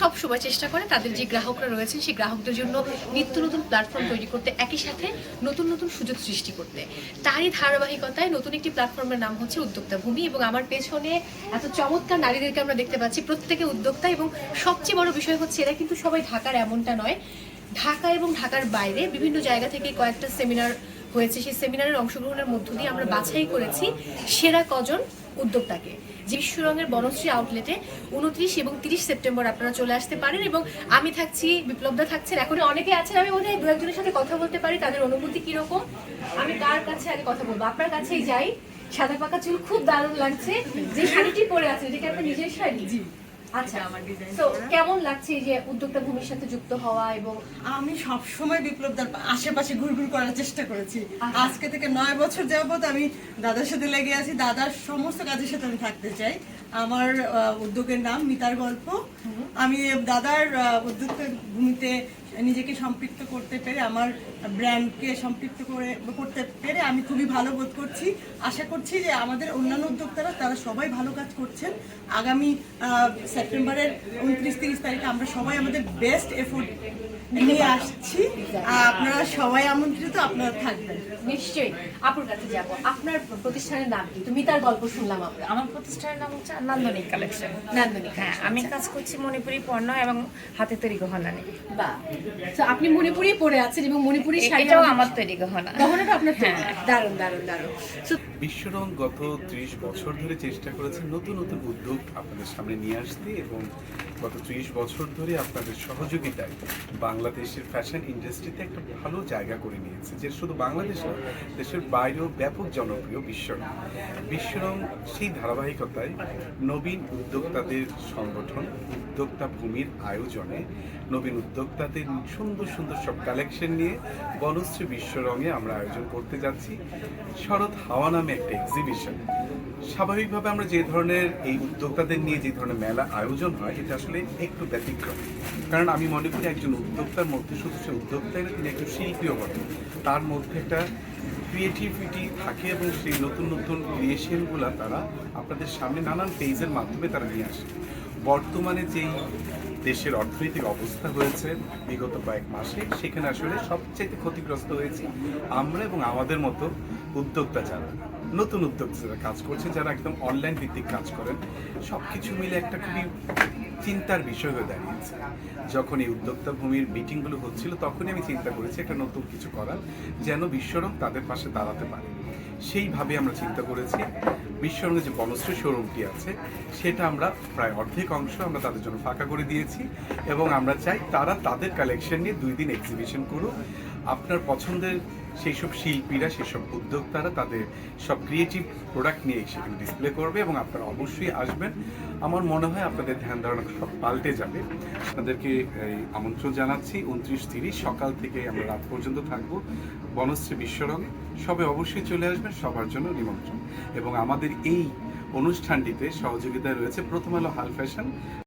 সবসময় চেষ্টা করে তাদের যে গ্রাহকরা রয়েছেন, সেই গ্রাহকদের জন্য নিত্য নতুন প্ল্যাটফর্ম তৈরি করতে, একই সাথে নতুন নতুন সুযোগ সৃষ্টি করতে। তারই ধারাবাহিকতায় নতুন একটি প্ল্যাটফর্মের নাম হচ্ছে উদ্যোক্তা ভূমি এবং আমার পেছনে এত চমৎকার নারীদেরকে আমরা দেখতে পাচ্ছি, প্রত্যেকে উদ্যোক্তা এবং সবচেয়ে বড় বিষয় হচ্ছে এরা কিন্তু সবাই ঢাকার এমনটা নয়। ঢাকা এবং ঢাকার বাইরে বিভিন্ন জায়গা থেকে কয়েকটা সেমিনার হয়েছে, সেই সেমিনারের অংশগ্রহণের মধ্য দিয়ে আমরা বাছাই করেছি সেরা কজন উদ্যোক্তাকে। যে বিশ্বরঙের বনশ্রী আউটলেটে উনত্রিশ এবং তিরিশ সেপ্টেম্বর আপনারা চলে আসতে পারেন এবং আমি থাকছি, বিপ্লবদা থাকছেন এখন অনেকে আছেন, আমি মনে হয় দু একজনের সাথে কথা বলতে পারি, তাদের অনুভূতি কীরকম? আমি কার কাছে আগে কথা বলব? আপনার কাছেই যাই, সাদা পাকা চুল খুব দারুণ লাগছে, যে শাড়িটি পরে আছে যেটা আপনার নিজের শাড়ি? আচ্ছা আমার তো কেমন লাগছে যে উদ্যোক্তা ভূমির সাথে যুক্ত হওয়া এবং আমি সব সময় বিপ্লবদার আশেপাশে ঘুরঘুর করার চেষ্টা করেছি। আচ্ছা। আজকে থেকে নয় বছর যাবত আমি দাদার সাথে লেগে আছি। দাদার সমস্ত কাজের সাথে আমি থাকতে চাই। আমার উদ্যোগের নাম মিতার গল্প। আমি দাদার উদ্যোক্তা ভূমিতে নিজেকে সম্পৃক্ত করতে পেরে আমার ব্র্যান্ডকে সম্পৃক্ত করে করতে পেরে আমি খুবই ভালো বোধ করছি। আশা করছি যে আমাদের অন্যান্য উদ্যোক্তারা তারা সবাই ভালো কাজ করছেন। আগামী সেপ্টেম্বরের উনত্রিশ তিরিশ তারিখে আমরা সবাই আমাদের বেস্ট এফোর্ট নিয়ে আসছি। আপনারা সবাই আমন্ত্রিত আপনারা থাকবেন। নিশ্চয়ই। আপুর কাছে যাব। আপনার প্রতিষ্ঠানের নাম কি? তুমি তার গল্প শুনলাম আমরা। আমার প্রতিষ্ঠানের নাম হচ্ছে নান্দনিক কালেকশন নান্দনিক হ্যাঁ আমি কাজ করছি মণিপুরি পণ্য এবং হাতে তৈরি গহনা নিয়ে। বা তো আপনি মণিপুরি পরে আছেন এবং মণিপুরি শাড়ি এটাও আমার তৈরি গহনা। গহনাটা আপনার তো হ্যাঁ। দারুণ দারুণ দারুণ। বিশ্বরং গত ত্রিশ বছর ধরে চেষ্টা করেছে নতুন নতুন উদ্যোগ আপনাদের সামনে নিয়ে আসতে এবং গত ত্রিশ বছর ধরে আপনাদের সহযোগিতায় বাংলাদেশের ফ্যাশন ইন্ডাস্ট্রিতে একটা ভালো জায়গা করে নিয়েছে যে শুধু বাংলাদেশ নয় দেশের বাইরেও ব্যাপক জনপ্রিয় বিশ্বরং। বিশ্বরং সেই ধারাবাহিকতায় নবীন উদ্যোক্তাদের সংগঠন উদ্যোক্তা ভূমির আয়োজনে নবীন উদ্যোক্তাদের সুন্দর সুন্দর সব কালেকশন নিয়ে বনশ্রী বিশ্বরঙে আমরা আয়োজন করতে যাচ্ছি। শরৎ হাওয়া নামে একটা এক্সিবিশন স্বাভাবিকভাবে আমরা যে ধরনের এই উদ্যোক্তাদের নিয়ে যে ধরনের মেলা আয়োজন হয়, এটা আসলে একটু ব্যতিক্রম। কারণ আমি মনে করি একজন উদ্যোক্তার মধ্যে শুধু সে উদ্যোক্তাই না, তিনি একজন শিল্পীও বটে। তার মধ্যে একটা ক্রিয়েটিভিটি থাকে এবং সেই নতুন নতুন ক্রিয়েশনগুলো তারা আপনাদের সামনে নানান পেজের মাধ্যমে তারা নিয়ে আসে। বর্তমানে যেই দেশের অর্থনৈতিক অবস্থা হয়েছে বিগত কয়েক মাসে, সেখানে আসলে সবচেয়ে ক্ষতিগ্রস্ত হয়েছি আমরা এবং আমাদের মতো উদ্যোক্তা যারা। নতুন উদ্যোক্তা যারা কাজ করছে, যারা একদম অনলাইন ভিত্তিক কাজ করেন সব কিছু মিলে একটা খুবই চিন্তার বিষয় হয়ে দাঁড়িয়েছে। যখন এই উদ্যোক্তা ভূমির মিটিংগুলো হচ্ছিল, তখনই আমি চিন্তা করেছি একটা নতুন কিছু করার, যেন বিশ্বরম তাদের পাশে দাঁড়াতে পারে। সেইভাবে আমরা চিন্তা করেছি। বিশ্বরঙের যে বনশ্রী শোরুমটি আছে, সেটা আমরা প্রায় অর্ধেক অংশ আমরা তাদের জন্য ফাঁকা করে দিয়েছি এবং আমরা চাই তারা তাদের কালেকশন নিয়ে দুই দিন এক্সিবিশন করুক। আপনার পছন্দের সেই সব শিল্পীরা সেসব উদ্যোক্তারা তাদের সব ক্রিয়েটিভ প্রোডাক্ট নিয়ে সেখানে ডিসপ্লে করবে এবং আপনারা অবশ্যই আসবেন। আমার মনে হয় আপনাদের ধ্যান ধারণা সব পাল্টে যাবে। আপনাদেরকে আমন্ত্রণ জানাচ্ছি। উনত্রিশ তিরিশ, সকাল থেকে আমরা রাত পর্যন্ত থাকব বনশ্রী বিশ্বরঙে সবে অবশ্যই চলে আসবেন, সবার জন্য নিমন্ত্রণ। এবং আমাদের এই অনুষ্ঠানটিতে সহযোগিতায় রয়েছে প্রথম আলো হাল ফ্যাশন।